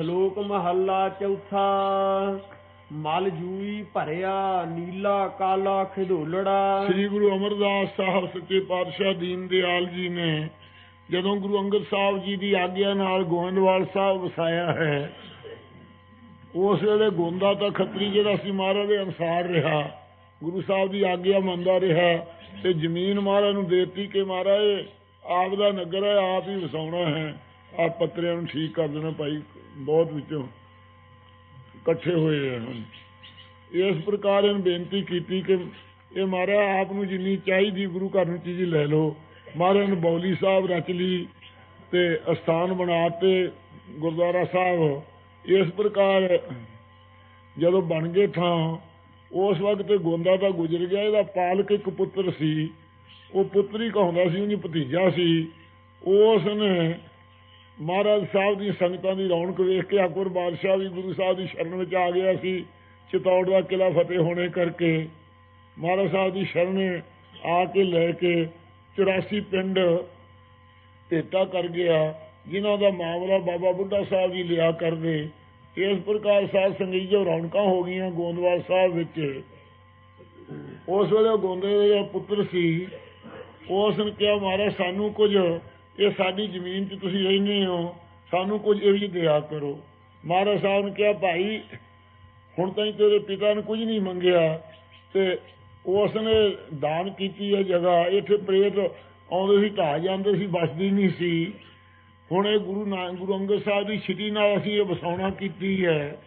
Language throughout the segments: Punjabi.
ਸ਼ਲੋਕ ਮਹੱਲਾ ਚੌਥਾ, ਮਲ ਜੂਈ ਭਰਿਆ, ਨੀਲਾ ਕਾਲਾ ਖਿਡੋਲੜਾ ਸ੍ਰੀ ਗੁਰੂ ਅਮਰਦਾਸ ਸਾਹਿਬ ਸੱਚੇ ਪਾਤਸ਼ਾਹ ਦੀਨ ਦਿਆਲ ਜੀ ਨੇ ਜਦੋਂ ਗੁਰੂ ਅੰਗਦ ਸਾਹਿਬ ਜੀ ਦੀ ਆਗਿਆ ਨਾਲ ਗੋਇੰਦਵਾਲ ਸਾਹਿਬ ਵਸਾਇਆ ਹੈ, ਉਸ ਵੇਲੇ ਗੋਂਦਾ ਤਾਂ ਖੱਤਰੀ ਜਿਹੜਾ ਸੀ ਮਹਾਰਾਜ ਦੇ ਅਨਸਾਰ ਰਿਹਾ। ਗੁਰੂ ਸਾਹਿਬ ਦੀ ਆਗਿਆ ਮੰਨਦਾ ਰਿਹਾ ਤੇ ਜ਼ਮੀਨ ਮਹਾਰਾਜ ਨੂੰ ਦੇਤੀ ਕਿ ਮਹਾਰਾਜ, ਆਪ ਦਾ ਨਗਰ ਹੈ, ਆਪ ਹੀ ਵਸਾਉਣਾ ਹੈ। ਆਪ ਪੱਤਰਿਆਂ ਨੂੰ ਠੀਕ ਕਰ ਦੇਣਾ ਭਾਈ, ਬਹੁਤ ਵਿੱਚੋਂ ਇਕੱਠੇ ਹੋਏ ਹਨ ਇਸ ਪ੍ਰਕਾਰ ਇਹਨ ਬੇਨਤੀ ਕੀਤੀ ਕਿ ਇਹ ਮਹਾਰਾਜ ਆਪ ਨੂੰ ਜਿੰਨੀ ਚਾਹੀਦੀ ਗੁਰੂ ਘਰ ਨੂੰ ਚੀਜ਼ ਲੈ ਲਓ। ਮਹਾਰਾਜ ਨੇ ਬੌਲੀ ਸਾਹਿਬ ਰਚ ਲਈ ਤੇ ਅਸਥਾਨ ਬਣਾਤੇ ਗੁਰਦੁਆਰਾ ਸਾਹਿਬ। ਇਸ ਪ੍ਰਕਾਰ ਜਦੋਂ ਬਣ ਗਏ ਥਾਂ, ਉਸ ਵਕਤ ਤੇ ਗੋਂਦਾ ਤਾਂ ਗੁਜ਼ਰ ਗਿਆ, ਇਹਦਾ ਪਾਲਕ ਇੱਕ ਪੁੱਤਰ ਸੀ। ਉਹ ਪੁੱਤਰੀ ਕਹਾਉਂਦਾ ਸੀ, ਉਹਦੀ ਭਤੀਜਾ ਸੀ। ਉਸ ਨੇ ਮਹਾਰਾਜ ਸਾਹਿਬ ਦੀ ਸੰਗਤਾਂ ਦੀ ਰੌਣਕ ਵੇਖ ਕੇ ਅਕਬਰ ਬਾਦਸ਼ਾਹ ਵੀ ਗੁਰੂ ਸਾਹਿਬ ਦੀ ਸ਼ਰਨ ਵਿੱਚ ਆ ਗਿਆ ਸੀ, ਚਿਤੌੜ ਦਾ ਕਿਲਾ ਫਤਿਹ ਹੋਣੇ ਕਰਕੇ। ਮਹਾਰਾਜ ਸਾਹਿਬ ਦੀ ਸ਼ਰਨ ਆ ਕੇ ਲੈ ਕੇ 84 ਪਿੰਡ ਭੇਟਾ ਕਰ ਗਿਆ, ਜਿਨ੍ਹਾਂ ਦਾ ਮਾਮਲਾ ਬਾਬਾ ਬੁੱਢਾ ਸਾਹਿਬ ਜੀ ਲਿਆ ਕਰਦੇ। ਇਸ ਪ੍ਰਕਾਰ ਸਾਧ ਸੰਗਤ ਜੋ ਰੌਣਕਾਂ ਹੋ ਗਈਆਂ ਗੋਂਦਵਾਲ ਸਾਹਿਬ ਵਿੱਚ, ਉਸ ਵੇਲੇ ਉਹ ਗੋਂਦੇ ਦੇ ਪੁੱਤਰ ਸੀ, ਉਸ ਨੇ ਕਿਹਾ, ਮਹਾਰਾਜ, ਸਾਨੂੰ ਕੁਝ ਇਹ ਸਾਡੀ ਜ਼ਮੀਨ 'ਚ ਤੁਸੀਂ ਰਹਿੰਦੇ ਹੋ, ਸਾਨੂੰ ਕੁਝ ਇਹ ਵੀ ਦਿਆ ਕਰੋ। ਮਹਾਰਾਜ ਸਾਹਿਬ ਨੇ ਕਿਹਾ, ਭਾਈ, ਹੁਣ ਤਾਈਂ ਤੇਰੇ ਪਿਤਾ ਨੇ ਕੁਝ ਨਹੀਂ ਮੰਗਿਆ ਤੇ ਉਸ ਨੇ ਦਾਨ ਕੀਤੀ ਹੈ ਜਗ੍ਹਾ। ਇੱਥੇ ਪ੍ਰੇਤ ਆਉਂਦੇ ਸੀ, ਢਾਹ ਜਾਂਦੇ ਸੀ ਬਸਦੀ ਨਹੀਂ ਸੀ। ਹੁਣ ਇਹ ਗੁਰੂ ਨਾਨਕ ਗੁਰੂ ਅੰਗਦ ਸਾਹਿਬ ਦੀ ਛਿਟੀ ਨਾਲ ਅਸੀਂ ਇਹ ਵਸਾਉਣਾ ਕੀਤੀ ਹੈ।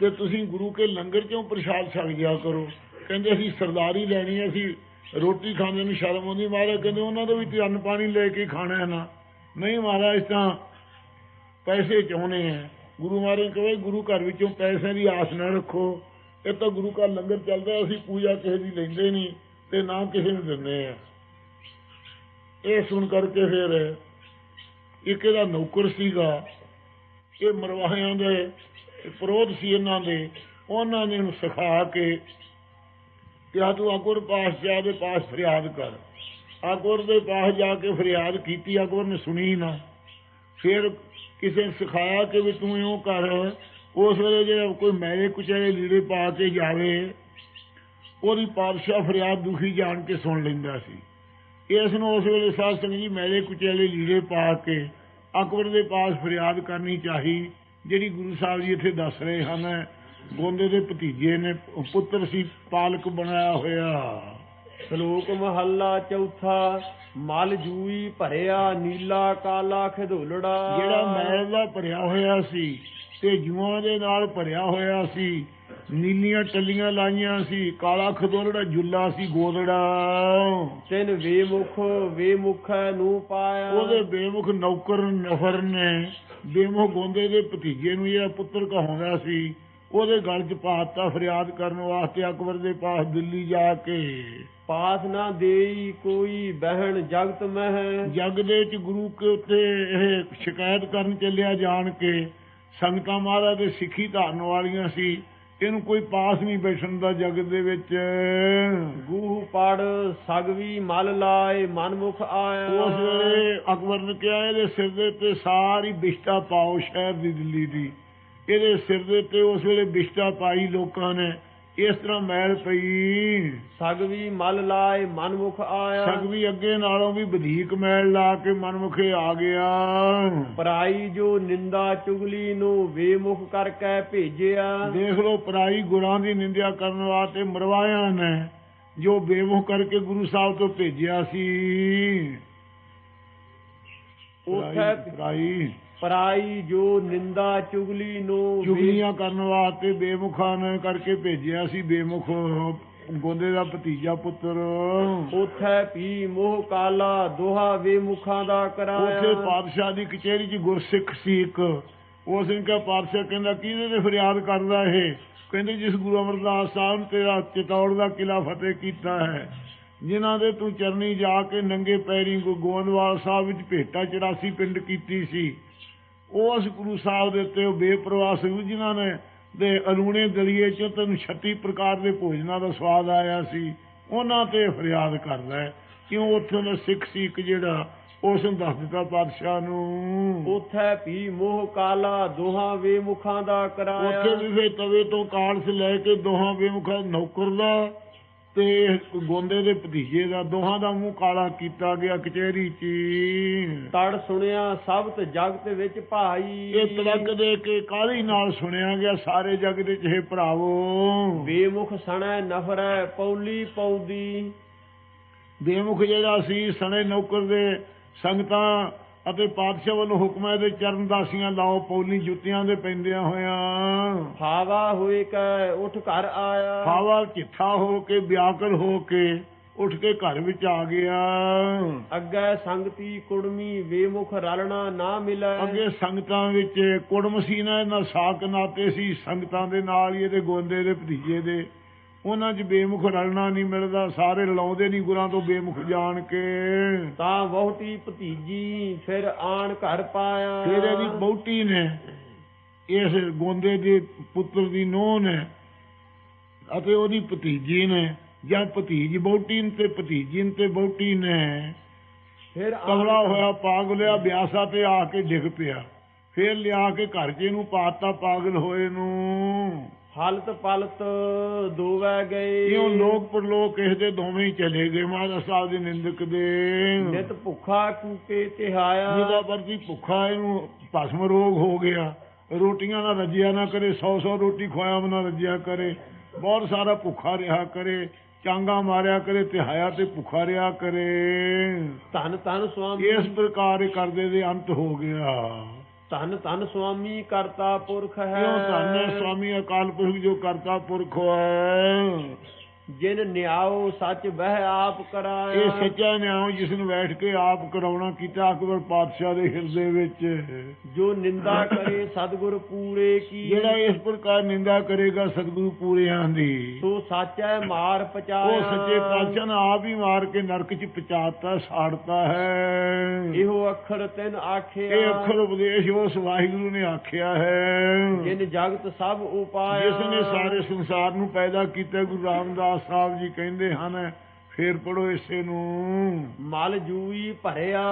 ਤੇ ਤੁਸੀਂ ਗੁਰੂ ਕੇ ਲੰਗਰ ਚੋਂ ਪ੍ਰਸ਼ਾਦ ਛਕ ਜਿਆ ਕਰੋ? ਕਹਿੰਦੇ, ਅਸੀਂ ਸਰਦਾਰੀ ਲੈਣੀ ਅਸੀਂ ਰੋਟੀ ਖਾਣੇ ਨੂੰ ਸ਼ਰਮ ਆਉਂਦੀ, ਮਹਾਰਾਜ ਕਹਿੰਦੇ ਉਹਨਾਂ ਦਾ ਵੀ ਤੇ ਅੰਨ ਪਾਣੀ ਲੈ ਕੇ ਖਾਣਾ ਹੈ ਨਾ। ਨਹੀਂ ਮਹਾਰਾਜ ਤਾਂ ਪੈਸੇ ਚਾਹੁੰਦੇ ਆ। ਗੁਰੂ ਮਹਾਰਾਜ ਕਹੇ ਗੁਰੂ ਘਰ ਵਿੱਚੋਂ ਪੈਸੇ ਦੀ ਆਸ ਨਾ ਰੱਖੋ। ਇਹ ਤਾਂ ਗੁਰੂ ਘਰ ਲੰਗਰ ਚੱਲਦਾ, ਅਸੀਂ ਪੂਜਾ ਕਿਸੇ ਦੀ ਲੈਂਦੇ ਨਹੀਂ ਤੇ ਨਾ ਕਿਸੇ ਨੂੰ ਦਿੰਦੇ ਆ। ਇਹ ਸੁਣ ਕਰਕੇ ਫਿਰ ਇੱਕ ਇਹਦਾ ਨੌਕਰ ਸੀਗਾ। ਇਹ ਮਰਵਾਹਿਆਂ ਦੇ ਪ੍ਰੋਧ ਸੀ ਇਹਨਾਂ ਦੇ। ਉਹਨਾਂ ਨੇ ਉਹਨੂੰ ਸਿਖਾ ਕੇ ਕਿਹਾ ਤੂੰ ਅਕਬਰ ਪਾਸ ਜਾ ਦੇ ਪਾਸ ਫਰਿਆਦ ਕਰ। ਅਕਬਰ ਦੇ ਪਾਸ ਜਾ ਕੇ ਫਰਿਆਦ ਕੀਤੀ, ਅਕਬਰ ਨੇ ਸੁਣੀ ਨਾ। ਫਿਰ ਕਿਸੇ ਸਿਖਾਇਆ ਕਿ ਵੀ ਤੂੰ ਇਉਂ ਕਰ, ਉਸ ਵੇਲੇ ਜੇ ਕੋਈ ਮੈਰੇ ਕੁਚਲੇ ਲੀੜੇ ਪਾ ਕੇ ਜਾਵੇ, ਉਹਦੀ ਪਾਤਸ਼ਾਹ ਫਰਿਆਦ ਦੁਖੀ ਜਾਣ ਕੇ ਸੁਣ ਲੈਂਦਾ ਸੀ। ਇਸ ਨੂੰ ਉਸ ਵੇਲੇ ਸਾਧ ਸਿੰਘ ਜੀ ਮੈਰੇ ਕੁਚਲੇ ਲੀੜੇ ਪਾ ਕੇ ਅਕਬਰ ਦੇ ਪਾਸ ਫਰਿਆਦ ਕਰਨੀ ਚਾਹੀ, ਜਿਹੜੀ ਗੁਰੂ ਸਾਹਿਬ ਜੀ ਇੱਥੇ ਦੱਸ ਰਹੇ ਹਨ। ਗੋਂਦੇ ਦੇ ਭਤੀਜੇ ਨੇ ਪੁੱਤਰ ਸੀ ਪਾਲਕ ਬਣਾਇਆ ਹੋਇਆ। ਸ਼ਲੋਕ ਮਹੱਲਾ ਚੌਥਾ ਮਲ ਜੂਈ ਭਰਿਆ ਨੀਲਾ ਕਾਲਾ ਖਿਡੋਲੜਾ ਜਿਹੜਾ ਮੈਲ ਦਾ ਭਰਿਆ ਹੋਇਆ ਸੀ ਤੇ ਜੂਆਂ ਦੇ ਨਾਲ ਭਰਿਆ ਹੋਇਆ ਸੀ ਨੀਲੀਆਂ ਟੱਲੀਆਂ ਲਾਈਆਂ ਸੀ ਕਾਲਾ ਖਦੋਲੜਾ ਜੁੱਲਾ ਸੀ ਗੋਦੜਾ। ਤਿੰਨ ਵੇਮੁਖ ਵੇਮੁਖੈ ਨੂੰ ਪਾਇਆ। ਉਹਦੇ ਬੇਮੁਖ ਨੌਕਰ ਨਫਰ ਨੇ। ਬੇਮੁਖ ਗੋਂਦੇ ਦੇ ਭਤੀਜੇ ਨੂੰ ਜਿਹੜਾ ਪੁੱਤਰ ਕਹਾਉਂਦਾ ਸੀ ਉਹਦੇ ਗਲ 'ਚ ਪਾਤਾ ਫਰਿਆਦ ਕਰਨ ਵਾਸਤੇ ਅਕਬਰ ਦੇ ਪਾਸ ਦਿੱਲੀ ਜਾ ਕੇ। ਪਾਸ ਨਾ ਦੇਈ ਕੋਈ ਬਹਿਣ ਜਗਤ ਮਹਿ। ਜੱਗ ਦੇ ਚ ਗੁਰੂ ਕੇ ਉੱਤੇ ਇਹ ਸ਼ਿਕਾਇਤ ਕਰਨ ਚੱਲਿਆ ਜਾਣ ਕੇ ਸੰਗਤਾਂ ਮਹਾਰਾਜ ਦੇ ਸਿੱਖੀ ਧਾਰਨ ਵਾਲੀਆਂ ਸੀ ਇਹਨੂੰ ਕੋਈ ਪਾਸ ਨਹੀਂ ਬੈਠਣ ਦਾ ਜਗਤ ਦੇ ਵਿੱਚ। ਗੂਹ ਪੜ ਸਗਵੀ ਮਲ ਲਾਏ ਮਨਮੁਖ ਆਇਆ। ਉਸ ਵੇਲੇ ਅਕਬਰ ਨੇ ਕਿਹਾ ਇਹਦੇ ਸਿਰ ਦੇ ਉੱਤੇ ਸਾਰੀ ਬਿਸ਼ਤਾ ਪਾਓ ਸ਼ਹਿਰ ਦੀ ਦਿੱਲੀ ਦੀ। ਇਹਦੇ ਸਿਰ ਦੇ ਉੱਤੇ ਉਸ ਵੇਲੇ ਬਿਸ਼ਤਾ ਪਾਈ ਲੋਕਾਂ ਨੇ। ਇਸ ਤਰ੍ਹਾਂ ਮਹਿਲ ਪਈ। ਸਗਵੀ ਮਲ ਲਾਏ ਮਨਮੁਖ ਆਇਆ। ਸਗਵੀ ਅੱਗੇ ਨਾਲੋਂ ਵੀ ਵਧੇਕ ਮਹਿਲ ਲਾ ਕੇ ਮਨਮੁਖੇ ਆ ਗਿਆ। ਪਰਾਈ ਜੋ ਨਿੰਦਾ ਚੁਗਲੀ ਨੂੰ ਵੇਮੁਖ ਕਰਕੇ ਭੇਜਿਆ। ਦੇਖ ਲਓ ਪਰਾਈ ਗੁਰਾਂ ਦੀ ਨਿੰਦਿਆ ਕਰਨ ਵਾਸਤੇ ਮਰਵਾਇਆ ਨੇ ਜੋ ਬੇਮੁਖ ਕਰਕੇ ਗੁਰੂ ਸਾਹਿਬ ਤੋਂ ਭੇਜਿਆ ਸੀ। ਉਥੇ ਪਰਾਈ ਪਰਾਈ। ਜੋ ਨਿੰਦਾ ਚੁਗਲੀ ਨੂੰ ਚੁਗਲੀਆਂ ਕਰਨ ਵਾਸਤੇ ਬੇਮੁਖਾਂ ਨੇ ਕਰਕੇ ਭੇਜਿਆ ਸੀ ਬੇਮੁਖ ਗੋਂਦੇ ਦਾ ਭਤੀਜਾ ਪੁੱਤਰ। ਉਥੇ ਵੀ ਮੋਹ ਕਾਲਾ ਦੋਹਾ ਵੇਮੁਖਾਂ ਦਾ ਉਥੇ ਕਰਾਇਆ ਪਾਤਸ਼ਾਹ ਦੀ ਕਚਹਿਰੀ 'ਚ ਗੁਰਸਿੱਖ ਸੀ ਇੱਕ। ਉਸ ਨੇ ਕਿਹਾ ਪਾਤਸ਼ਾਹ ਕਹਿੰਦਾ ਕਿਹਦੇ ਤੇ ਫਰਿਆਦ ਕਰਦਾ ਇਹ? ਕਹਿੰਦੇ ਜਿਸ ਗੁਰੂ ਅਮਰਦਾਸ ਸਾਹਿਬ ਤੇਰਾ ਚਿਤੌੜ ਦਾ ਕਿਲਾ ਫਤਿਹ ਕੀਤਾ ਹੈ। ਜਿਨ੍ਹਾਂ ਦੇ ਤੂੰ ਚਰਨੀ ਜਾ ਕੇ ਨੰਗੇ ਪੈਰੀ ਗੋ- ਗੋਇੰਦਵਾਲ ਸਾਹਿਬ ਵਿੱਚ ਭੇਟਾ 84 ਪਿੰਡ ਕੀਤੀ ਸੀ। ਉਸ ਗੁਰੂ ਸਾਹਿਬ ਦੇ ਉੱਤੇ ਉਹ ਬੇਪਰਵਾਹ ਸੀ ਜਿਨ੍ਹਾਂ ਨੇ ਦੇ ਅਲੂਣੇ ਦਲੀਏ ਚ ਤੈਨੂੰ 36 ਪ੍ਰਕਾਰ ਦੇ ਭੋਜਨਾਂ ਦਾ ਸਵਾਦ ਆਇਆ ਸੀ ਉਹਨਾਂ ਤੇ ਫਰਿਆਦ ਕਰਦਾ ਕਿਉਂ ਉੱਥੇ ਦਾ ਸਿੱਖ ਸੀ ਇੱਕ ਜਿਹੜਾ ਉਸ ਨੂੰ ਦੱਸ ਦਿੱਤਾ ਪਾਤਸ਼ਾਹ ਨੂੰ। ਉਥੈ ਵੀ ਮੋਹ ਕਾਲਾ ਦੋਹਾਂ ਵੇ ਮੁਖਾਂ ਦਾ ਕਰਾਇਆ। ਉੱਥੇ ਵੀ ਫੇ ਤਵੇ ਤੋਂ ਕਾਲਸ ਲੈ ਕੇ ਦੋਹਾਂ ਬੇਮੁਖਾ ਨੌਕਰ ਦਾ ਤੇ ਗੋਂਦੇ ਦੇ ਭਤੀਜੇ ਦਾ ਦੋਹਾਂ ਦਾ ਮੂੰਹ ਕਾਲਾ ਕੀਤਾ ਗਿਆ ਕਚਹਿਰੀ 'ਚ। ਤੜ ਸੁਣਿਆ ਸਬਤ ਜਗਤ ਵਿੱਚ ਭਾਈ। ਇਹ ਤੜਕ ਦੇ ਕੇ ਕਾਲੀ ਨਾਲ ਸੁਣਿਆ ਗਿਆ ਸਾਰੇ ਜਗ ਦੇ ਚੇ ਭਰਾਵੋ? ਬੇਮੁਖ ਸਣੈ ਨਫਰੈ ਪੌਲੀ ਪੌਦੀ। ਬੇਮੁਖ ਜਿਹੜਾ ਸੀ ਸਣੇ ਨੌਕਰ ਦੇ ਸੰਗਤਾਂ ਅਤੇ ਪਾਤਸ਼ਾਹ ਵੱਲੋਂ ਹੁਕਮ ਹੈ ਦੇ ਚਰਨ ਦਾਸੀਆਂ ਲਾਓ ਪੌਲੀ ਜੁੱਤੀਆਂ ਦੇ ਪੈਂਦਿਆਂ ਹੋਇਆਂ। ਹਾਵਾ ਹੋਏ ਕੈ ਉਠ ਘਰ ਆਇਆ। ਖਾਵਾ ਚਿੱਠਾ ਹੋ ਕੇ ਵਿਆਕਲ ਹੋ ਕੇ ਉੱਠ ਕੇ ਘਰ ਵਿੱਚ ਆ ਗਿਆ। ਅੱਗੇ ਸੰਗਤੀ ਕੁੜਮੀ ਵੇਮੁਖ ਰਲਣਾ ਨਾ ਮਿਲੈ। ਅੱਗੇ ਸੰਗਤਾਂ ਵਿੱਚ ਕੁੜਮ ਸੀ ਨਾ ਇਹਨਾਂ ਸਾਕ ਨਾਤੇ ਸੀ ਸੰਗਤਾਂ ਦੇ ਨਾਲ ਹੀ ਇਹਦੇ ਗੋਂਦੇ ਦੇ ਭਤੀਜੇ ਦੇ। ਉਹਨਾਂ 'ਚ ਬੇਮੁਖ ਰਲਣਾ ਨਹੀਂ ਮਿਲਦਾ ਸਾਰੇ ਲਾਉਂਦੇ ਨਹੀਂ ਗੁਰਾਂ ਤੋਂ ਬੇਮੁਖ ਜਾਣ ਕੇ। ਤਾਂ ਵਹੁਟੀ ਭਤੀਜੀ ਫਿਰ ਆਣ ਘਰ ਪਾਇਆ। ਫਿਰ ਇਹਦੀ ਬੌਟੀ ਨੇ ਇਸ ਗੋਂਦੇ ਦੇ ਪੁੱਤਰ ਦੀ ਨੂੰਹ ਨੇ ਅਤੇ ਉਹਦੀ ਭਤੀਜੀ ਨੇ ਜਾਂ ਭਤੀਜ ਨੇ ਤੇ ਭਤੀਜੀ ਨੇ ਤੇ ਬੌਟੀ ਨੇ। ਫਿਰ ਕਮਲਾ ਹੋਇਆ ਪਾਗਲਿਆ ਬਿਆਸਾ ਤੇ ਆ ਕੇ ਡਿੱਗ ਪਿਆ। ਫੇਰ ਲਿਆ ਕੇ ਘਰ ਜੇ ਨੂੰ ਪਾਤਾ ਪਾਗਲ ਹੋਏ ਨੂੰ। ਹਲਤ ਪਲਤ ਦੋਵੈ ਗਏ। ਇਉਂ ਲੋਕ ਪਰਲੋਕ ਇਸ ਦੇ ਦੋਵੇਂ ਹੀ ਚਲੇ ਗਏ ਮਹਾਰਾਜ ਸਾਹਿਬ ਦੇ ਨਿੰਦਕ ਦੇ। ਨਿਤ ਭੁੱਖਾ ਕੂਕੇ ਤਿਹਾਇਆ। ਜਿਹਦਾ ਵਰਦੀ ਭੁੱਖਾ ਇਹਨੂੰ ਭਸਮ ਰੋਗ ਹੋ ਗਿਆ। ਰੋਟੀਆਂ ਨਾਲ ਰੱਜਿਆ ਨਾ ਕਰੇ 100 100 ਰੋਟੀ ਖਵਾਇਆ ਬਣਾ ਰੱਜਿਆ ਕਰੇ। ਬਹੁਤ ਸਾਰਾ ਭੁੱਖਾ ਰਿਹਾ ਕਰੇ ਚਾਂਗਾ ਮਾਰਿਆ ਕਰੇ ਤਿਹਾਇਆ ਤੇ ਭੁੱਖਾ ਰਿਹਾ ਕਰੇ। ਧੰਨ ਧੰਨ ਸੁਆਮੀ ਇਸ ਪ੍ਰਕਾਰ ਕਰਦੇ ਦੇ ਅੰਤ ਹੋ ਗਿਆ। ਧਨ ਧੰਨ ਸੁਆਮੀ ਕਰਤਾ ਪੁਰਖ ਹੈ। ਕਿਉਂ ਧੰਨ ਸਵਾਮੀ ਅਕਾਲ ਪੁਰਖ ਜੋ ਕਰਤਾ ਪੁਰਖ ਹੈ। ਜਿਨ ਨਿਆਓ ਸੱਚ ਬਹਿ ਆਪ ਇਹ ਕਰਾਇਆ ਸੱਚਾ ਨਿਆਂ ਜਿਸ ਨੂੰ ਬੈਠ ਕੇ ਆਪ ਕਰਾਉਣਾ ਕੀਤਾ ਅਕਬਰ ਪਾਤਸ਼ਾਹ ਦੇ ਹਿਰਦੇ ਵਿੱਚ। ਜੋ ਨਿੰਦਾ ਕਰੇ ਸਤਿਗੁਰ ਪੂਰੇ ਕੀ। ਜਿਹੜਾ ਇਸ ਪ੍ਰਕਾਰ ਨਿੰਦਾ ਕਰੇਗਾ ਸਤਿਗੁਰੂ ਪੂਰਿਆਂ ਦੀ। ਸੋ ਸੱਚੈ ਮਾਰ ਪਚਾਇਆ। ਉਹ ਸੱਚੇ ਪਾਤਸ਼ਾਹ ਨੇ ਆਪ ਹੀ ਮਾਰ ਕੇ ਨਰਕ 'ਚ ਪਹੁੰਚਾਤਾ ਸਾੜਤਾ ਹੈ। ਇਹੋ ਅੱਖਰ ਤਿਨ ਆਖਿਆ। ਇਹ ਅੱਖਰ ਉਪਦੇਸ਼ ਉਸ ਵਾਹਿਗੁਰੂ ਨੇ ਆਖਿਆ ਹੈ। ਜਿਨ ਜਗਤ ਸਭ ਉਪਾਇਆ। ਜਿਸ ਨੇ ਸਾਰੇ ਸੰਸਾਰ ਨੂੰ ਪੈਦਾ ਕੀਤਾ ਗੁਰੂ ਰਾਮਦਾਸ ਸਾਹਿਬ ਜੀ ਕਹਿੰਦੇ ਹਨ ਫੇਰ ਪੜੋ ਇਸੇ ਨੂੰ। ਮਲ ਜੂਈ ਭਰਿਆ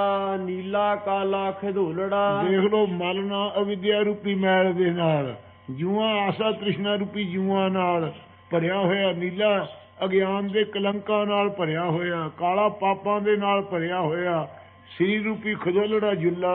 ਨੀਲਾ ਕਾਲਾ ਖਿਧੋਲੜਾ ਦੇਖ ਲੋ ਮਲ ਨਾ ਅਵਿਦਿਆ ਰੂਪੀ ਮੈਲ ਦੇ ਨਾਲ ਜੂਆਂ ਆਸਾ ਤ੍ਰਿਸ਼ਨਾ ਰੂਪੀ ਜੂਆਂ ਨਾਲ ਭਰਿਆ ਹੋਇਆ ਨੀਲਾ ਅਗਿਆਨ ਦੇ ਕਲੰਕਾਂ ਨਾਲ ਭਰਿਆ ਹੋਇਆ ਕਾਲਾ ਪਾਪਾਂ ਦੇ ਨਾਲ ਭਰਿਆ ਹੋਇਆ ਸ੍ਰੀ ਰੂਪੀ ਖਜੋਲੜਾ ਜੁੱਲਾ।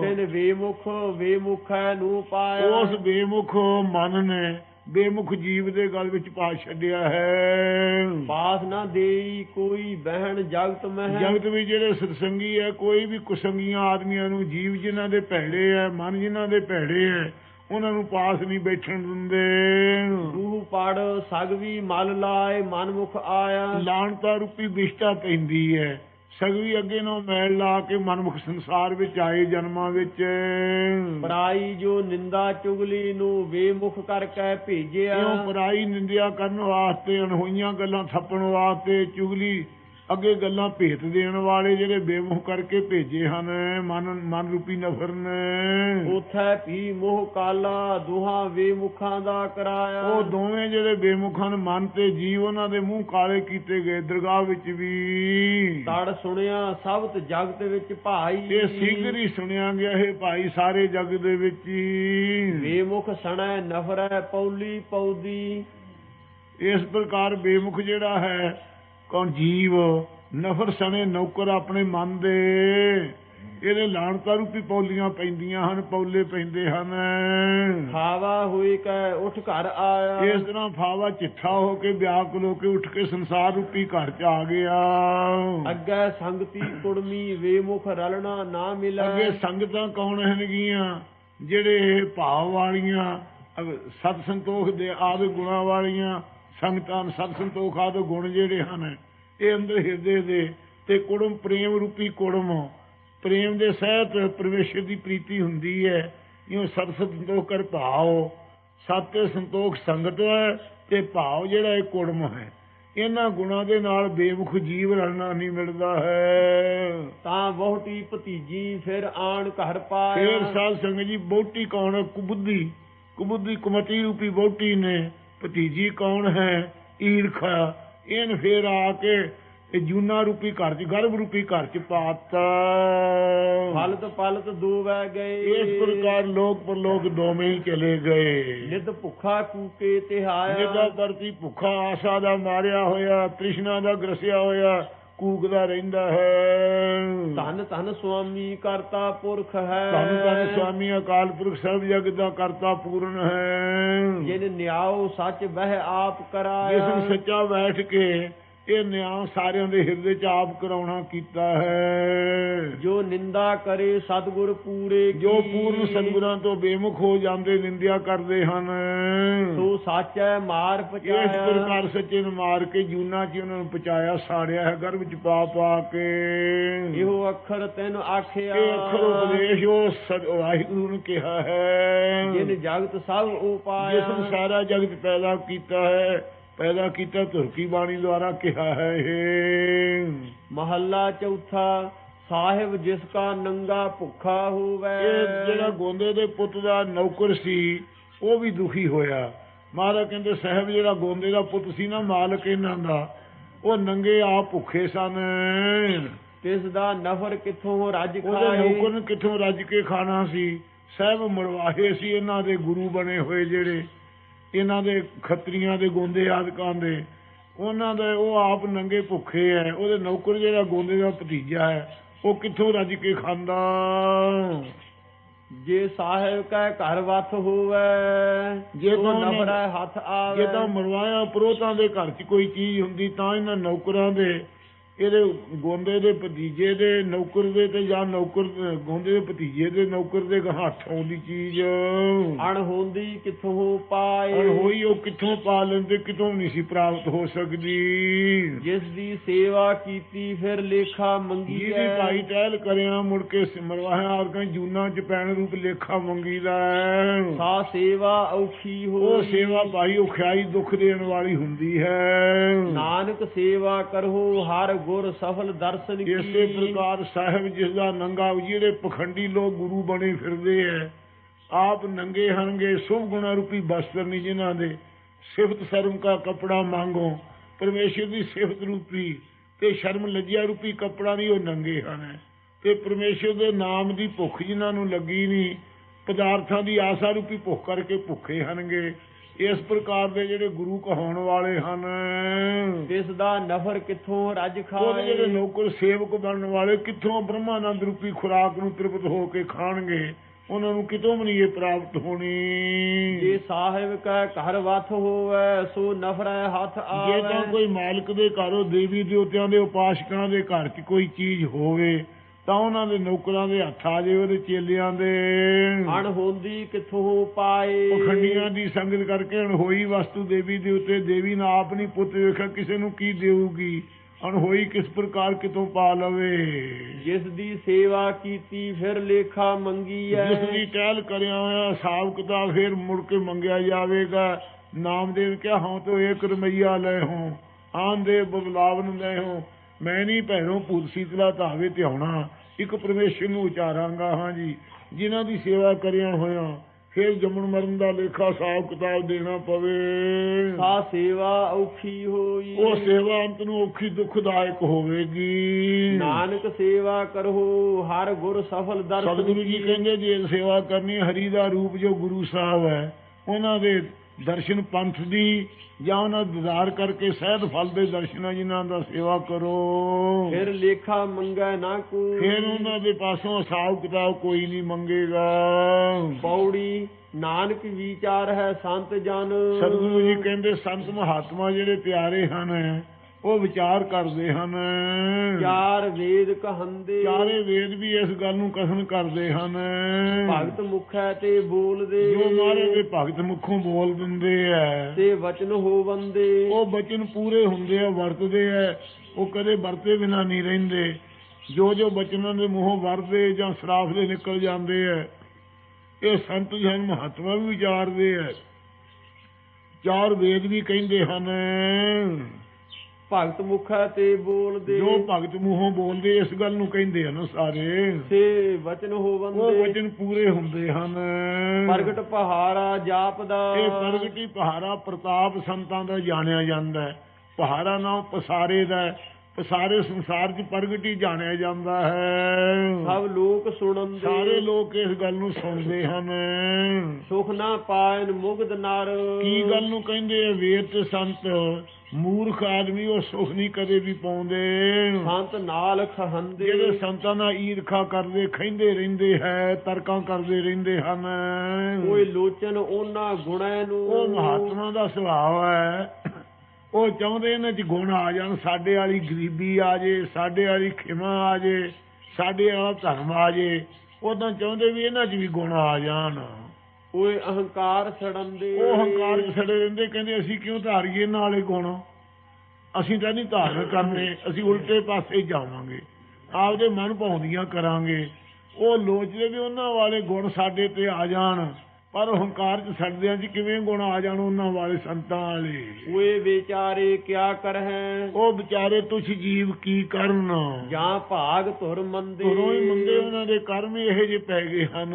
ਤਿਨ ਵੇਮੁਖ ਵੇਮੁਖੈ ਨੂੰ ਪਾਇਆ। ਉਸ ਬੇਮੁਖ ਮਨ ਨੇ ਬੇਮੁਖ ਜੀਵ ਦੇ ਗਲ ਵਿੱਚ ਪਾ ਛੱਡਿਆ ਹੈ। ਪਾਸ ਨਾ ਦੇਈ ਕੋਈ ਬਹਿਣ ਜਗਤ ਮਹਿ। ਜਗਤ ਵਿੱਚ ਜਿਹੜੇ ਸਤਸੰਗੀ ਹੈ ਕੋਈ ਵੀ ਕੁਸੰਗੀਆਂ ਆਦਮੀਆਂ ਨੂੰ ਜੀਵ ਜਿਨ੍ਹਾਂ ਦੇ ਭੈੜੇ ਹੈ ਮਨ ਜਿਨ੍ਹਾਂ ਦੇ ਭੈੜੇ ਹੈ ਉਹਨਾਂ ਨੂੰ ਪਾਸ ਨਹੀਂ ਬੈਠਣ ਦਿੰਦੇ। ਰੂਹ ਪੜ ਸਗਵੀ ਮਲ ਲਾਏ ਮਨਮੁਖ ਆਇਆ। ਲਾਣਤਾ ਰੂਪੀ ਵਿਸ਼ਟਾ ਪੈਂਦੀ ਹੈ। ਸਗਵੀ ਅੱਗੇ ਨੂੰ ਮੈਲ ਲਾ ਕੇ ਮਨਮੁਖ ਸੰਸਾਰ ਵਿੱਚ ਆਏ ਜਨਮਾਂ ਵਿੱਚ। ਪਰਾਈ ਜੋ ਨਿੰਦਾ ਚੁਗਲੀ ਨੂੰ ਵੇਮੁਖ ਕਰਕੇ ਭੇਜਿਆ। ਕਿਉਂ ਪਰਾਈ ਨਿੰਦਿਆ ਕਰਨ ਵਾਸਤੇ ਅਣਹੋਈਆਂ ਗੱਲਾਂ ਥੱਪਣ ਵਾਸਤੇ ਚੁਗਲੀ ਅੱਗੇ ਗੱਲਾਂ ਭੇਤ ਦੇਣ ਵਾਲੇ ਜਿਹੜੇ ਬੇਮੁਖ ਕਰਕੇ ਭੇਜੇ ਹਨ ਮਨ ਮਨ ਰੂਪੀ ਨਫਰ ਨੇ ਉਥੈ ਵੀ ਮੋਹ ਕਾਲਾ ਦੁਹਾਂ ਵੇਮੁਖਾਂ ਦਾ ਕਰਾਇਆ। ਉਹ ਦੋਵੇਂ ਜਿਹੜੇ ਬੇਮੁਖ ਹਨ ਮਨ ਤੇ ਜੀਵ ਉਹਨਾਂ ਦੇ ਮੂੰਹ ਕਾਲੇ ਕੀਤੇ ਗਏ ਦਰਗਾਹ ਵਿੱਚ ਵੀ। ਤੜ ਸੁਣਿਆ ਸਬਤ ਜਗਤ ਵਿੱਚ ਭਾਈ। ਇਹ ਸੀਗਰ ਹੀ ਸੁਣਿਆ ਗਿਆ ਇਹ ਭਾਈ ਸਾਰੇ ਜਗ ਦੇ ਵਿੱਚ। ਹੀ ਵੇਮੁਖ ਸਣੈ ਨਫਰੈ ਪੌਲੀ ਪੌਦੀ। ਇਸ ਪ੍ਰਕਾਰ ਬੇਮੁਖ ਜਿਹੜਾ ਹੈ ਕੌਣ ਜੀਵ? ਨਫਰ ਸਣੇ ਨੌਕਰ ਆਪਣੇ ਮਨ ਦੇ। ਇਹਦੇ ਲਾਣਤਾ ਰੂਪੀ ਪੌਲੀਆਂ ਪੈਂਦੀਆਂ ਹਨ ਪੌਲੇ ਪੈਂਦੇ ਹਨ। ਖਾਵਾ ਹੋਈ ਕੈ ਉਠ ਘਰ ਆਇਆ। ਇਸ ਤਰ੍ਹਾਂ ਫਾਵਾ ਚਿੱਠਾ ਹੋ ਕੇ ਵਿਆਕੁਲ ਹੋ ਕੇ ਉੱਠ ਕੇ ਸੰਸਾਰ ਰੂਪੀ ਘਰ ਚ ਆ ਗਿਆ। ਅੱਗੇ ਸੰਗਤੀ ਕੁੜਮੀ ਵੇਮੁਖ ਰਲਣਾ ਨਾ ਮਿਲੈ। ਅੱਗੇ ਸੰਗਤਾਂ ਕੌਣ ਹਨਗੀਆਂ ਜਿਹੜੇ ਭਾਵ ਵਾਲੀਆਂ ਸਤ ਸੰਤੋਖ ਦੇ ਆਦਿ ਗੁਣਾਂ ਵਾਲੀਆਂ ਸੰਗਤਾਂ ਸਤ ਸੰਤੋਖ ਆਦਿ ਗੁਣ ਜਿਹੜੇ ਹਨ ਇਹ ਅੰਦਰ ਹਿਰਦੇ ਦੇ ਤੇ ਕੁੜਮ ਪ੍ਰੇਮ ਰੂਪੀ ਕੁੜਮ ਪ੍ਰੇਮ ਦੇ ਸਹਿਤ ਪਰਮੇਸ਼ਰ ਦੀ ਪ੍ਰੀਤੀ ਹੁੰਦੀ ਹੈ। ਇਉਂ ਸਤ ਸੰਤੋਖ ਕਰ ਭਾਵ ਸਤ ਸੰਤੋਖ ਸੰਗਤ ਹੈ ਤੇ ਭਾਵ ਜਿਹੜਾ ਇਹ ਕੁੜਮ ਹੈ। ਇਹਨਾਂ ਗੁਣਾਂ ਦੇ ਨਾਲ ਬੇਮੁਖ ਜੀਵ ਰਲਣਾ ਨਹੀਂ ਮਿਲਦਾ ਹੈ। ਤਾਂ ਵਹੁਟੀ ਭਤੀਜੀ ਫਿਰ ਆਣ ਘਰ ਪਾਇਆ। ਫੇਰ ਸਾਧ ਸੰਗਤ ਜੀ ਬੋਟੀ ਕੌਣ ਕੁਬੁੱਧੀ ਕੁਬੁੱਧੀ ਕੁਮਤੀ ਰੂਪੀ ਬੋਟੀ ਨੇ ਭਤੀਜੀ ਕੌਣ ਹੈ? ਈਰਖਾ। ਇਹਨ ਫੇਰ ਆ ਕੇ ਜੂਨਾ ਰੂਪੀ ਘਰ ਚ ਗਰਭ ਰੂਪੀ ਘਰ ਚ ਪਾਤਾ। ਫਲਤ ਪਲਤ ਦੂਵੈ ਗਏ। ਇਸ ਪ੍ਰਕਾਰ ਲੋਕ ਪਰਲੋਕ ਦੋਵੇਂ ਹੀ ਚਲੇ ਗਏ। ਨਿਤ ਭੁੱਖਾ ਕੂਕੇ ਜਿਹਦਾ ਤਿਹਾਇਆ ਪ੍ਰਤੀ ਭੁੱਖਾ ਆਸਾ ਦਾ ਮਾਰਿਆ ਹੋਇਆ ਤ੍ਰਿਸ਼ਨਾ ਦਾ ਗਰਸਿਆ ਹੋਇਆ। ਕੂਕਦਾ ਰਹਿੰਦਾ ਹੈ। ਧੰਨ ਧੰਨ ਸੁਆਮੀ ਕਰਤਾ ਪੁਰਖ ਹੈ। ਧੰਨ ਧੰਨ ਸੁਆਮੀ ਅਕਾਲ ਪੁਰਖ ਸਰਬ ਜਗਤ ਦਾ ਕਰਤਾ ਪੂਰਨ ਹੈ। ਜਿਨ ਨਿਆਉ ਸੱਚ ਬਹਿ ਆਪ ਜਿਸ ਕਰਾਇਆ ਨੂੰ ਸੱਚਾ ਬੈਠ ਕੇ ਇਹ ਨਿਆਂ ਸਾਰਿਆਂ ਦੇ ਹਿਰਦੇ ਚ ਆਪ ਕਰਾਉਣਾ ਕੀਤਾ ਹੈ। ਜੋ ਨਿੰਦਾ ਕਰੇ ਸਤਿਗੁਰ ਪੂਰੇ ਜੋ। ਪੂਰਨ ਸਤਿਗੁਰਾਂ ਤੋਂ ਬੇਮੁਖ ਹੋ ਜਾਂਦੇ ਨਿੰਦਿਆ ਕਰਦੇ ਹਨ। ਸੋ ਸਾਚੈ ਮਾਰ ਇਸ ਪਚਾਇਆ ਪ੍ਰਕਾਰ ਸੱਚੇ ਨੂੰ ਮਾਰ ਕੇ ਜੂਨਾ ਚ ਉਹਨਾਂ ਨੂੰ ਪਚਾਇਆ ਸਾੜਿਆ ਹੈ ਗਰਭ ਚ ਪਾ ਪਾ ਕੇ। ਇਹੋ ਅੱਖਰ ਤੈਨੂੰ ਆਖਿਆ। ਇਹ ਅੱਖਰ ਉਪਦੇਸ਼ ਉਹ ਵਾਹਿਗੁਰੂ ਨੇ ਕਿਹਾ ਹੈ। ਜਿਨ ਜਗਤ ਸਭ ਜਿਸ ਨੂੰ ਉਪਾਇਆ ਸਾਰਾ ਜਗਤ ਪੈਦਾ ਕੀਤਾ ਹੈ ਪੈਦਾ ਕੀਤਾ ਧੁਰਕੀ ਬਾਣੀ ਦੁਆਰਾ ਕਿਹਾ ਹੈ ਇਹ। ਮਹੱਲਾ ਚੌਥਾ ਸਾਹਿਬ ਜਿਸ ਕਾ ਨੰਗਾ ਭੁੱਖਾ ਹੋਵੇ। ਇਹ ਜਿਹੜਾ ਗੋਂਦੇ ਦੇ ਪੁੱਤ ਦਾ ਨੌਕਰ ਸੀ ਉਹ ਵੀ ਦੁਖੀ ਹੋਇਆ। ਮਹਾਰਾਜ ਕਹਿੰਦੇ ਸਾਹਿਬ ਜਿਹੜਾ ਗੋਂਦੇ ਦਾ ਪੁੱਤ ਸੀ ਨਾ ਮਾਲਕ ਇਹਨਾਂ ਦਾ ਉਹ ਨੰਗੇ ਆ ਭੁੱਖੇ ਸਨ। ਤਿਸ ਦਾ ਨਫਰ ਕਿੱਥੋਂ ਰੱਜ ਉਹਦੇ ਖਾਏ? ਨੌਕਰ ਨੂੰ ਕਿੱਥੋਂ ਰੱਜ ਕੇ ਖਾਣਾ ਸੀ? ਸਾਹਿਬ ਮਰਵਾਹੇ ਸੀ ਇਹਨਾਂ ਦੇ ਗੁਰੂ ਬਣੇ ਹੋਏ ਜਿਹੜੇ। ਇਹਨਾਂ ਦੇ ਖੱਤਰੀਆਂ ਦੇ ਗੋਂਦੇ ਆਦਿਕਾਂ ਦੇ ਉਹਨਾਂ ਦੇ ਉਹ ਆਪ ਨੰਗੇ ਭੁੱਖੇ ਐ ਉਹਦੇ ਨੌਕਰ ਜਿਹੜਾ ਗੋਂਦੇ ਦਾ ਭਤੀਜਾ ਹੈ ਉਹ ਕਿੱਥੋਂ ਰੱਜ ਕੇ ਖਾਂਦਾ? ਜੇ ਸਾਹਿਬ ਕੈ ਘਰ ਵਸ ਹੋਵੇ ਜੇ ਉਹਨੇ- ਨਫਰੈ ਹੱਥ ਆਵੇ। ਜੇ ਤਾਂ ਮਰਵਾਇਆ ਪਰੋਤਾਂ ਦੇ ਘਰ 'ਚ ਕੋਈ ਚੀਜ਼ ਹੁੰਦੀ ਤਾਂ ਇਹਨਾਂ ਨੌਕਰਾਂ ਦੇ ਇਹਦੇ ਗੋਂਦੇ ਦੇ ਭਤੀਜੇ ਦੇ ਨੌਕਰ ਦੇ ਤੇ ਜਾਂ ਨੌਕਰ ਗੋਂਦੇ ਦੇ ਭਤੀਜੇ ਦੇ ਨੌਕਰ ਦੇ ਹੱਥ ਆਉਂਦੀ ਚੀਜ਼। ਅਣ ਹੁੰਦੀ ਕਿੱਥੋਂ ਪਾਏ? ਔਰ ਹੋਈ ਉਹ ਕਿੱਥੋਂ ਪਾ ਲੈਂਦੇ ਕਿਤੋਂ ਨਹੀਂ ਸੀ ਪ੍ਰਾਪਤ ਹੋ ਸਕਦੀ। ਜਿਸ ਦੀ ਸੇਵਾ ਕੀਤੀ ਫਿਰ ਲੇਖਾ ਮੰਗੀ ਜਿਹਦੀ ਭਾਈ ਟਹਿਲ ਕਰਿਆ ਮੁੜ ਕੇ ਸਿਮਰਵਾਇਆ ਆਰ ਕਹੀਂ ਜੂਨਾ ਚ ਪੈਣ ਰੂਪ ਲੇਖਾ ਮੰਗੀਦਾ ਹੈ ਸਾ ਸੇਵਾ ਔਖੀ ਹੋ ਉਹ ਸੇਵਾ ਭਾਈ ਔਖਿਆਈ ਦੁੱਖ ਦੇਣ ਵਾਲੀ ਹੁੰਦੀ ਹੈ। ਨਾਨਕ ਸੇਵਾ ਕਰੋ ਹਰ ਗੁਰ ਸਫਲ ਦਰਸ਼ਨ ਇਸੇ ਪ੍ਰਕਾਰ ਸਾਹਿਬ ਜਿਸ ਦਾ ਨੰਗਾ ਜਿਹੜੇ ਪਖੰਡੀ ਲੋਕ ਗੁਰੂ ਬਣੇ ਫਿਰਦੇ ਐ, ਆਪ ਨੰਗੇ ਹਨਗੇ, ਸੁਭ ਗੁਣਾ ਰੂਪੀ ਬਸਤਰ ਨਹੀਂ ਜਿਨ੍ਹਾਂ ਦੇ। ਸਿਫਤ ਸ਼ਰਮ ਕਾ ਕਪੜਾ ਮੰਗੋ, ਪਰਮੇਸ਼ਰ ਦੀ ਸਿਫਤ ਰੂਪੀ ਤੇ ਸ਼ਰਮ ਲੱਜਿਆ ਰੂਪੀ ਕਪੜਾ ਨਹੀਂ, ਉਹ ਨੰਗੇ ਹਨ। ਤੇ ਪਰਮੇਸ਼ਰ ਦੇ ਨਾਮ ਦੀ ਭੁੱਖ ਜਿਨ੍ਹਾਂ ਨੂੰ ਲੱਗੀ ਨਹੀਂ, ਪਦਾਰਥਾਂ ਦੀ ਆਸਾ ਰੂਪੀ ਭੁੱਖ ਕਰਕੇ ਭੁੱਖੇ ਹਨਗੇ। ਇਸ ਪ੍ਰਕਾਰ ਦੇ ਜਿਹੜੇ ਗੁਰੂ ਕਹਾਉਣ ਵਾਲੇ ਹਨ। ਇਸ ਦਾ ਨਫਰ ਕਿੱਥੋਂ ਰੱਜ ਉਹਦੇ ਜਿਹੜੇ ਖਾਏ ਨੌਕਰ ਸੇਵਕ ਬਣਨ ਵਾਲੇ ਕਿੱਥੋਂ ਬ੍ਰਹਮਾਨੰਦ ਰੂਪੀ ਖੁਰਾਕ ਨੂੰ ਤ੍ਰਿਪਤ ਹੋ ਕੇ ਖਾਣਗੇ ਉਹਨਾਂ ਨੂੰ ਕਿਤੋਂ ਵੀ ਇਹ ਪ੍ਰਾਪਤ ਹੋਣੀ। ਜੇ ਸਾਹਿਬ ਕੈ ਘਰ ਵਸ ਹੋਵੇ ਸੋ ਨਫਰੈ ਹੱਥ ਜੇ ਤਾਂ ਆਵੇ। ਕੋਈ ਮਾਲਕ ਦੇ ਘਰੋਂ ਦੇਵੀ ਦੇਵਤਿਆਂ ਦੇ ਉਪਾਸਕਾਂ ਦੇ ਘਰ 'ਚ ਕੋਈ ਚੀਜ਼ ਹੋਵੇ ਤਾਂ ਉਹਨਾਂ ਦੇ ਨੌਕਰਾਂ ਦੇ ਹੱਥ ਆ ਜਾਏ ਉਹਦੇ ਚੇਲਿਆਂ ਦੇ। ਅਣ ਹੁੰਦੀ ਕਿੱਥੋਂ ਪਾਏ? ਪਖੰਡੀਆਂ ਦੀ ਸੰਗਤ ਕਰਕੇ ਅਣਹੋਈ ਵਸਤੂ ਦੇਵੀ ਦੇ ਉੱਤੇ। ਦੇਵੀ ਨਾ ਆਪ ਨਹੀਂ ਪੁੱਤ ਵੇਖਿਆ ਕਿਸੇ ਨੂੰ ਕੀ ਦੇਊਗੀ? ਅਣਹੋਈ ਕਿਸ ਪ੍ਰਕਾਰ ਕਿਤੋਂ ਪਾ ਲਵੇ? ਜਿਸ ਦੀ ਸੇਵਾ ਕੀਤੀ ਫਿਰ ਲੇਖਾ ਮੰਗੀ ਐ ਜਿਸ ਦੀ ਟਹਿਲ ਕਰਿਆ ਹੋਇਆ ਹਿਸਾਬ ਕਿਤਾਬ ਫੇਰ ਮੁੜ ਕੇ ਮੰਗਿਆ ਜਾਵੇਗਾ। ਨਾਮਦੇਵ ਕਿਹਾ ਹਾਂ ਤੋ ਇੱਕ ਰੁਪਈਆ ਲੈ ਹੋ ਆਨ ਦੇ ਬਦਲਾਵਨ ਲੈ ਹੋ। ਮੈਂ ਨਹੀਂ ਭੈਰੋਂ ਭੂਤ ਸੀਤਲਾ ਧਾਵੇ ਤੇ ਆਉਣਾ। ਇੱਕ ਪਰਮੇਸ਼ਰ ਨੂੰ ਉਚਾਰਾਂਗਾ ਹਾਂ ਜੀ। ਜਿਨ੍ਹਾਂ ਦੀ ਸੇਵਾ ਕਰਿਆ ਹੋਇਆ ਫੇਰ ਜੰਮਣ ਮਰਨ ਦਾ ਲੇਖਾ ਹਿਸਾਬ ਕਿਤਾਬ ਦੇਣਾ ਪਵੇ। ਸਾ ਸੇਵਾ ਔਖੀ ਹੋਈ। ਉਹ ਸੇਵਾ ਅੰਤ ਨੂੰ ਔਖੀ ਦੁਖਦਾਇਕ ਹੋਵੇਗੀ। ਨਾਨਕ ਸੇਵਾ ਕਰੋ ਹਰ ਗੁਰ ਸਫਲ ਦਰਸ਼ਨ ਸਤਿਗੁਰੂ ਜੀ। ਕਹਿੰਦੇ ਜੇ ਸੇਵਾ ਕਰਨੀ ਹਰੀ ਦਾ ਰੂਪ ਜੋ ਗੁਰੂ ਸਾਹਿਬ ਹੈ ਉਹਨਾਂ ਦੇ ਦਰਸ਼ਨ ਪੰਥ ਦੀ ਜਾਂ ਉਹਨਾਂ ਦੀਦਾਰ ਕਰਕੇ ਸਹਿਤ ਫਲ ਦੇ ਦਰਸ਼ਨਾਂ ਜਿਨ੍ਹਾਂ ਦਾ ਸੇਵਾ ਕਰੋ। ਫਿਰ ਲੇਖਾ ਮੰਗੈ ਨਾ ਕੋ। ਫਿਰ ਉਹਨਾਂ ਦੇ ਪਾਸੋਂ ਹਿਸਾਬ ਕਿਤਾਬ ਕੋਈ ਨਹੀਂ ਮੰਗੇਗਾ। ਪੌੜੀ ਨਾਨਕ ਵਿਚਾਰ ਹੈ ਸੰਤ ਜਨ। ਸਤਿਗੁਰੂ ਜੀ ਕਹਿੰਦੇ ਸੰਤ ਮਹਾਤਮਾ ਜਿਹੜੇ ਪਿਆਰੇ ਹਨ ਉਹ ਵਿਚਾਰ ਕਰਦੇ ਹਨ। ਚਾਰ ਵੇਦ ਕਹੰਦੇ। ਚਾਰੇ ਵੇਦ ਵੀ ਇਸ ਗੱਲ ਨੂੰ ਕਥਨ ਕਰਦੇ ਹਨ। ਭਗਤ ਮੁਖੈ ਤੇ ਬੋਲਦੇ। ਜੋ ਮਹਾਰਾਜ ਦੇ ਭਗਤ ਮੁਖੋਂ ਬੋਲ ਦਿੰਦੇ ਐ। ਤੇ ਵਚਨ ਹੋਵੰਦੇ ਉਹ ਬਚਨ ਪੂਰੇ ਹੁੰਦੇ ਆ ਵਰਤਦੇ ਆ ਉਹ ਕਦੇ ਵਰਤੇ ਬਿਨਾ ਨਹੀਂ ਰਹਿੰਦੇ। ਜੋ ਜੋ ਬਚਨਾਂ ਦੇ ਮੂੰਹੋਂ ਵਰਦੇ ਜਾਂ ਸਰਾਫ ਦੇ ਨਿਕਲ ਜਾਂਦੇ ਆ ਇਹ ਸੰਤ ਜਨ ਮਹਾਤਮਾ ਵੀ ਵਿਚਾਰਦੇ ਆ ਚਾਰ ਵੇਦ ਵੀ ਕਹਿੰਦੇ ਹਨ। ਭਗਤ ਮੁਖੈ ਤੇ ਬੋਲਦੇ। ਜੋ ਭਗਤ ਮੂੰਹੋਂ ਬੋਲਦੇ ਇਸ ਗੱਲ ਨੂੰ ਕਹਿੰਦੇ ਹਨ ਸਾਰੇ। ਤੇ ਵਚਨ ਉਹ ਹੋਵੰਦੇ ਵਚਨ ਪੂਰੇ ਹੁੰਦੇ ਹਨ। ਪ੍ਰਗਟ ਪਹਾਰਾ ਜਾਪਦਾ। ਇਹ ਪ੍ਰਗਟੀ ਪਹਾੜਾ ਪ੍ਰਤਾਪ ਸੰਤਾਂ ਦਾ ਜਾਣਿਆ ਜਾਂਦਾ ਹੈ। ਪਹਾੜਾ ਨਾਮ ਪਸਾਰੇ ਦਾ ਹੈ, ਸਾਰੇ ਸੰਸਾਰ 'ਚ ਪ੍ਰਗਟ ਜਾਣਿਆ ਜਾਂਦਾ ਹੈ। ਸਭ ਲੋਕ ਸੁਣਨ ਸਾਰੇ ਦੇ ਲੋਕ ਇਸ ਗੱਲ ਨੂੰ ਸੁਣਦੇ ਹਨ। ਸੁਖ ਨਾ ਪਾਇਨ ਮੁਗਧ ਨਰ। ਕੀ ਗੱਲ ਨੂੰ ਕਹਿੰਦੇ ਆ ਵੇਦ ਤੇ ਸੰਤ? ਮੂਰਖ ਆਦਮੀ ਉਹ ਸੁਖ ਨਹੀਂ ਕਦੇ ਵੀ ਪਾਉਂਦੇ। ਸੰਤ ਨਾਲ ਖਹੰਦੇ। ਜਿਹੜੇ ਸੰਤਾਂ ਨਾਲ ਈਰਖਾ ਕਰਦੇ ਖੈਂਦੇ ਰਹਿੰਦੇ ਹੈ ਤਰਕਾਂ ਕਰਦੇ ਰਹਿੰਦੇ ਹਨ। ਕੋਈ ਲੋਚਨ ਉਹਨਾਂ ਗੁਣਾਂ ਨੂੰ ਉਹ ਮਹਾਤਮਾ ਦਾ ਸੁਭਾਅ ਹੈ। ਉਹ ਚਾਹੁੰਦੇ ਇਹਨਾਂ 'ਚ ਗੁਣ ਆ ਜਾਣ ਸਾਡੇ ਵਾਲੀ ਗਰੀਬੀ ਆ ਜੇ ਸਾਡੇ ਵਾਲੀ ਖਿਮਾ ਆ ਜੇ ਸਾਡੇ ਵਾਲਾ ਧਰਮ ਆ ਜੇ ਉਦਾਂ ਚਾਹੁੰਦੇ ਵੀ ਇਹਨਾਂ 'ਚ ਵੀ ਗੁਣ ਆ ਜਾਣ। ਕੋਈ ਅਹੰਕਾਰ ਛੜਨ ਦੇ। ਉਹ ਹੰਕਾਰ 'ਚ ਸੜੇ ਰਹਿੰਦੇ ਕਹਿੰਦੇ ਅਸੀਂ ਕਿਉਂ ਧਾਰੀਏ ਇਹਨਾਂ ਵਾਲੇ ਗੁਣ? ਅਸੀਂ ਤਾਂ ਨਹੀਂ ਧਾਰਨ ਕਰਨੇ ਅਸੀਂ ਉਲਟੇ ਪਾਸੇ ਜਾਵਾਂਗੇ। ਆਪਦੇ ਮਨ ਭਾਉਂਦੀਆਂ ਕਰਾਂਗੇ। ਉਹ ਲੋਚਦੇ ਵੀ ਉਹਨਾਂ ਵਾਲੇ ਗੁਣ ਸਾਡੇ ਤੇ ਆ ਜਾਣ। ਪਰ ਹੰਕਾਰ 'ਚ ਸੜਦਿਆਂ 'ਚ ਕਿਵੇਂ ਗੁਣ ਆ ਜਾਣ ਉਹਨਾਂ ਵਾਲੇ ਸੰਤਾਂ ਵਾਲੇ? ਕੋਈ ਵਿਚਾਰੇ ਕਿਆ ਕਰਹਿ? ਉਹ ਵਿਚਾਰੇ ਤੁਛ ਜੀਵ ਕੀ ਕਰਨ? ਜਾਂ ਭਾਗ ਧੁਰ ਮੰਦੇ? ਹੀ ਮੰਦੇ ਉਹਨਾਂ ਦੇ ਕਰਮ ਇਹੋ ਜਿਹੇ ਪੈ ਗਏ ਹਨ।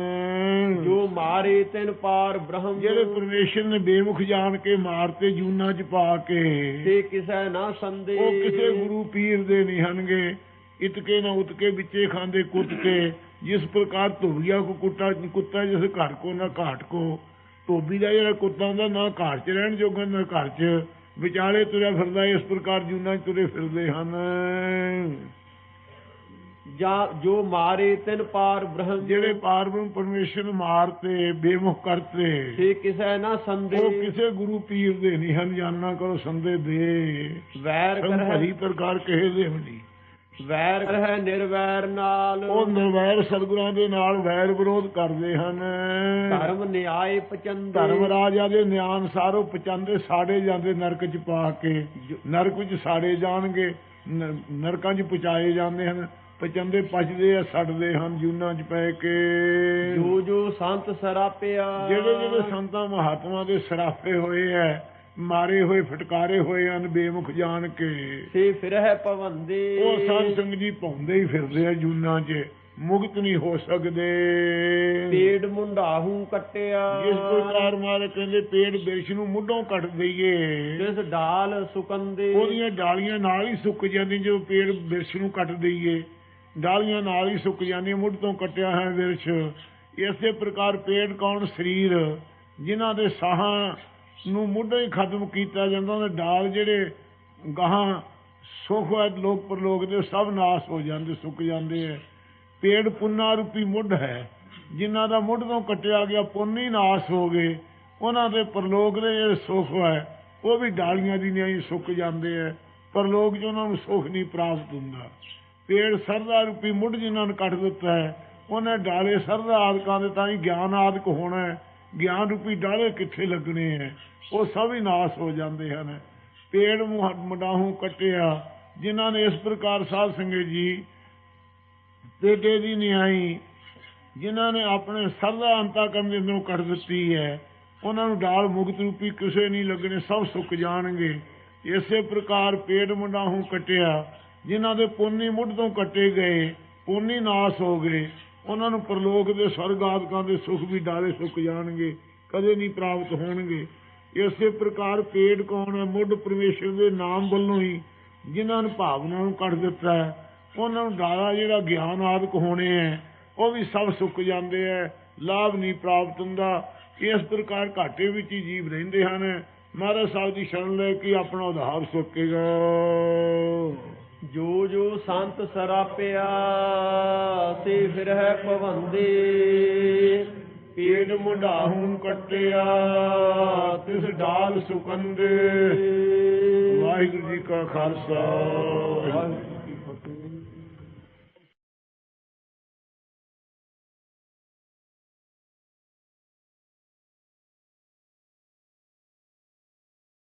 ਜੋ ਮਾਰੇ ਤਿਨ ਪਾਰ ਬ੍ਰਹਮ। ਜਿਹੜੇ ਪਰਮੇਸ਼ਰ ਨੇ ਬੇਮੁਖ ਜਾਣ ਕੇ ਮਾਰਤੇ ਜੂਨਾ 'ਚ ਪਾ ਕੇ। ਤੇ ਕਿਸੈ ਨਾ ਸੰਦੇ। ਉਹ ਕਿਸੇ ਗੁਰੂ ਪੀਰ ਦੇ ਨਹੀਂ ਹਨਗੇ। ਇਤਕੇ ਨਾ ਉਤਕੇ ਵਿੱਚੇ ਖਾਂਦੇ ਕੁੱਟ ਕੇ ਜਿਸ ਪ੍ਰਕਾਰ ਧੋਬੀਆ ਕੋ ਕੁੱਤਾ ਕੁੱਤਾ ਜਿਸ ਘਰ ਕੋ ਨਾ ਘਾਟ ਕੋ ਧੋਬੀ ਦਾ ਜਿਹੜਾ ਕੁੱਤਾ ਹੁੰਦਾ ਨਾ ਘਾਟ 'ਚ ਰਹਿਣ ਜੋਗਾ ਨਾ ਘਰ 'ਚ ਵਿਚਾਲੇ ਤੁਰਿਆ ਫਿਰਦਾ ਇਸ ਪ੍ਰਕਾਰ ਜੂਨਾ 'ਚ ਤੁਰੇ ਫਿਰਦੇ ਹਨ। ਜਾਂ ਜੋ ਮਾਰੇ ਤਿਨ ਪਾਰ ਬ੍ਰਹਮ ਜਿਹੜੇ ਪਾਰਬ੍ਰਹਮ ਪਰਮੇਸ਼ਰ ਨੂੰ ਮਾਰਤੇ ਬੇਮੁਖ ਕਰਤੇ ਤੇ ਕਿਸੈ ਨਾ ਸੰਦੇ ਉਹ ਕਿਸੇ ਗੁਰੂ ਪੀਰ ਦੇ ਨਹੀਂ ਹਨ ਜਾਨਣਾ ਕਰੋ ਸੰਦੇ ਦੇ। ਵੈਰ ਕਰਹਿ ਪ੍ਰਕਾਰ ਕਹੇ ਦੇ ਹੁੰਦੀ। ਵੈਰ ਕਰਹਿ ਨਿਰਵੈਰ ਨਾਲ। ਉਹ ਨਿਰਵੈਰ ਸਤਿਗੁਰਾਂ ਦੇ ਨਾਲ ਵੈਰ ਵਿਰੋਧ ਕਰਦੇ ਹਨ। ਧਰਮ ਨਿਆਏ ਪਚੰਦੇ। ਧਰਮ ਰਾਜਾ ਦੇ ਨਿਆਂ ਸਾਰੋ ਪਚੰਦੇ ਸਾੜੇ ਜਾਂਦੇ ਨਰਕ ਚ ਪਾ ਕੇ। ਨਰਕ ਵਿੱਚ ਸਾੜੇ ਜਾਣਗੇ ਨਰਕਾਂ ਚ ਪਚਾਏ ਜਾਂਦੇ ਹਨ। ਪਚੰਦੇ ਪਚਦੇ ਆ ਸੜਦੇ ਹਨ ਜੂਨਾਂ ਚ ਪੈ ਕੇ। ਜੋ ਜੋ ਸੰਤ ਸਰਾਪਿਆ। ਜਿਹੜੇ ਜਿਹੜੇ ਸੰਤਾਂ ਮਹਾਤਮਾ ਦੇ ਸਰਾਫੇ ਹੋਏ ਐ ਮਾਰੇ ਹੋਏ ਫਟਕਾਰੇ ਹੋਏ ਹਨ ਬੇਮੁਖ ਜਾਣ ਕੇ। ਸੇ ਫਿਰਹਿ ਪਵੰਦੇ ਉਹ ਸਾਧ ਸੰਗ ਜੀ ਪਾਉਂਦੇ ਹੀ ਫਿਰਦੇ ਆ ਜੂਨਾਂ 'ਚ। ਮੁਕਤ ਨਹੀਂ ਹੋ ਸਕਦੇ। ਪੇੜ ਮੁੰਡਾਹੂ ਕਟਿਆ। ਜਿਸ ਪ੍ਰਕਾਰ ਮਾਰੇ ਕਹਿੰਦੇ ਪੇੜ ਬਿਰਛ ਨੂੰ ਮੁੱਢੋਂ ਕੱਟ ਦਈਏ। ਜਿਸ ਡਾਲ ਸੁਕੰਦੇ। ਉਹਦੀਆਂ ਡਾਲੀਆਂ ਨਾਲ ਹੀ ਸੁੱਕ ਜਾਂਦੀਆਂ ਜਦੋਂ ਪੇੜ ਬਿਰਛ ਨੂੰ ਕੱਟ ਦਈਏ। ਡਾਲੀਆਂ ਨਾਲ ਹੀ ਸੁੱਕ ਜਾਂਦੀਆਂ ਮੁੱਢ ਤੋਂ ਕੱਟਿਆ ਹੈ ਬਿਰਛ ਇਸੇ ਪ੍ਰਕਾਰ ਪੇੜ ਕੌਣ ਸਰੀਰ? ਜਿਨ੍ਹਾਂ ਦੇ ਸਾਹਾਂ ਨੂੰ ਮੁੱਢੋਂ ਹੀ ਖਤਮ ਕੀਤਾ ਜਾਂਦਾ, ਉਹਦੇ ਡਾਲ ਜਿਹੜੇ ਗਾਹਾਂ ਸੁਖ ਹੈ ਲੋਕ ਪਰਲੋਕ ਦੇ ਸਭ ਨਾਸ ਹੋ ਜਾਂਦੇ, ਸੁੱਕ ਜਾਂਦੇ ਹੈ ਪੇੜ ਪੁੰਨਾ ਰੂਪੀ ਮੁੱਢ ਹੈ। ਜਿਨ੍ਹਾਂ ਦਾ ਮੁੱਢ ਤੋਂ ਕੱਟਿਆ ਗਿਆ ਪੁੰਨ ਹੀ ਨਾਸ ਹੋ ਗਏ, ਉਹਨਾਂ ਦੇ ਪਰਲੋਕ ਦੇ ਜਿਹੜੇ ਸੁਖ ਹੈ ਉਹ ਵੀ ਡਾਲੀਆਂ ਦੀ ਨਹੀਂ ਸੁੱਕ ਜਾਂਦੇ ਹੈ ਪਰਲੋਕ 'ਚ ਉਹਨਾਂ ਨੂੰ ਸੁਖ ਨਹੀਂ ਪ੍ਰਾਪਤ ਹੁੰਦਾ। ਪੇੜ ਸਰਦਾ ਰੂਪੀ ਮੁੱਢ ਜਿਨ੍ਹਾਂ ਨੂੰ ਕੱਟ ਦਿੱਤਾ ਹੈ, ਉਹਨੇ ਡਾਲੇ ਸਰਦਾ ਆਦਿਕਾਂ ਦੇ ਤਾਂ ਹੀ ਗਿਆਨ ਆਦਿਕ ਹੋਣਾ ਹੈ। ਗਿਆਨ ਰੂਪੀ ਡਾਲੇ ਕਿੱਥੇ ਲੱਗਣੇ ਹੈ ਉਹ ਸਭ ਹੀ ਨਾਸ ਹੋ ਜਾਂਦੇ ਹਨ। ਪੇੜ ਮੁਹ- ਮੁੰਡਾਹੂ ਜਿਨ੍ਹਾਂ ਨੇ ਇਸ ਪ੍ਰਕਾਰ ਸਾਧ ਸੰਗਤ ਜੀ ਪੇਟੇ ਦੀ ਨਿਆਈ, ਜਿਨ੍ਹਾਂ ਨੇ ਆਪਣੇ ਸਰਦਾ ਅੰਤਾ ਕਰਨ ਦੇ ਅੰਦਰੋਂ ਕੱਢ ਦਿੱਤੀ ਹੈ ਉਹਨਾਂ ਨੂੰ ਡਾਲ ਮੁਕਤ ਰੂਪੀ ਕਿਸੇ ਨਹੀਂ ਲੱਗਣੇ, ਸਭ ਸੁੱਕ ਜਾਣਗੇ। ਇਸੇ ਪ੍ਰਕਾਰ ਪੇੜ ਮਡਾਹੂ ਕਟਿਆ। ਜਿਨ੍ਹਾਂ ਦੇ ਪੁੰਨੀ ਮੁੱਢ ਤੋਂ ਕੱਟੇ ਗਏ, ਪੁੰਨੀ ਨਾਸ ਹੋ ਗਏ। ਉਹਨਾਂ ਨੂੰ ਪਰਲੋਕ ਦੇ ਸਵਰਗ ਆਦਿਕਾਂ ਦੇ ਸੁਖ ਵੀ ਡਾਲੇ ਸੁੱਕ ਜਾਣਗੇ, ਕਦੇ ਨਹੀਂ ਪ੍ਰਾਪਤ ਹੋਣਗੇ। ਇਸੇ ਪ੍ਰਕਾਰ ਪੇੜ ਕੌਣ ਹੈ? ਮੁੱਢ ਪਰਮੇਸ਼ਰ ਦੇ ਨਾਮ ਵੱਲੋਂ ਹੀ ਜਿਨ੍ਹਾਂ ਨੂੰ ਭਾਵਨਾ ਨੂੰ ਕੱਢ ਦਿੱਤਾ ਹੈ, ਉਹਨਾਂ ਨੂੰ ਡਾਲਾ ਜਿਹੜਾ ਗਿਆਨ ਆਦਿਕ ਹੋਣੇ ਹੈ, ਉਹ ਵੀ ਸਭ ਸੁੱਕ ਜਾਂਦੇ ਹੈ, ਲਾਭ ਨਹੀਂ ਪ੍ਰਾਪਤ ਹੁੰਦਾ। ਇਸ ਪ੍ਰਕਾਰ ਘਾਟੇ ਵਿੱਚ ਹੀ ਜੀਵ ਰਹਿੰਦੇ ਹਨ। ਮਹਾਰਾਜ ਸਾਹਿਬ ਦੀ ਸ਼ਰਨ ਲੈ ਕੇ ਆਪਣਾ ਉਧਾਰ ਸੁੱਕੇਗਾ ਜੋ ਜੋ ਸੰਤ ਸਰਾਪਿਆ ਫਿਰ ਹੈ ਪਵੰਦੇ ਪੇੜ ਮੁੰਡਾਹੂ ਕੱਟਿਆ, ਤਿਸ ਡਾਲ ਸੁਕੰਦੇ। ਵਾਹਿਗੁਰੂ ਜੀ ਕਾ ਖਾਲਸਾ। ਵਾਹਿਗੁਰੂ